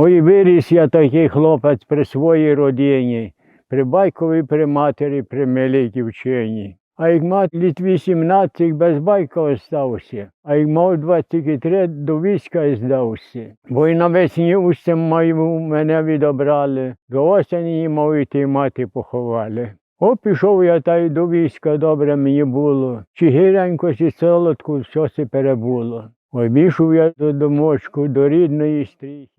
Ой, виріс я такий хлопець при своїй родині, при батькові, при матері, при милій дівчині. А як мав літ 18 без батька остався, а як мав 23 до війська здався. Бо й навесні усім мою мене відобрали, до осені мою ті мати поховали. О, пішов я та й до війська, добре мені було, чи гіренько, чи солодку, що се перебуло. Ой, бішов я до домочку, до рідної стріхи,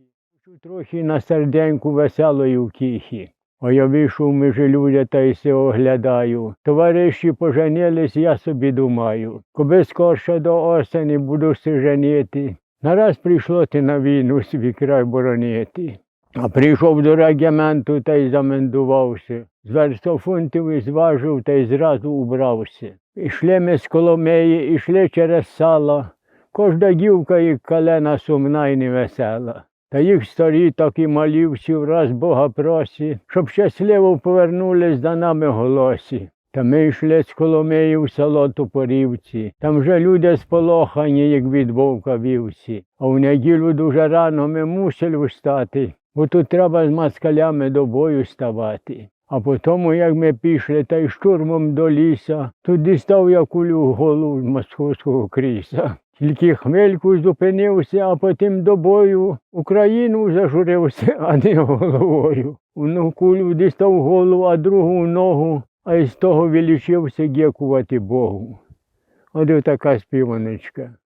трохи на серденьку веселої втіхи. А я вийшов між люди та й се оглядаю. Товариші поженились, я собі думаю. Коби скорше до осені буду се женити. Нараз прийшло ти на війну свій край боронити. А прийшов до регіменту та й замендувався. Зверсто фунтів і зважив та й зразу убрався. Ішли ми з Коломиї, ішли через сало. Кожна дівка і калена сумна і невесела. Та їх старі, так і малі всі враз Бога просі, щоб щасливо повернулись за нами голосі. Та ми йшли з Коломиї в село Топорівці. Там вже люди сполохані, як від вовка вівці. А в неділю дуже рано ми мусили встати, бо тут треба з москалями до бою ставати. А потому, як ми пішли та й штурмом до ліса, тут дістав я кулю в голову московського кріса. Тільки хмельку зупинився, а потім до бою Україну зажурився, а не головою. Одну кулю дістав голову, а другу ногу, а із того вилічився дякувати Богу. От така співаночка.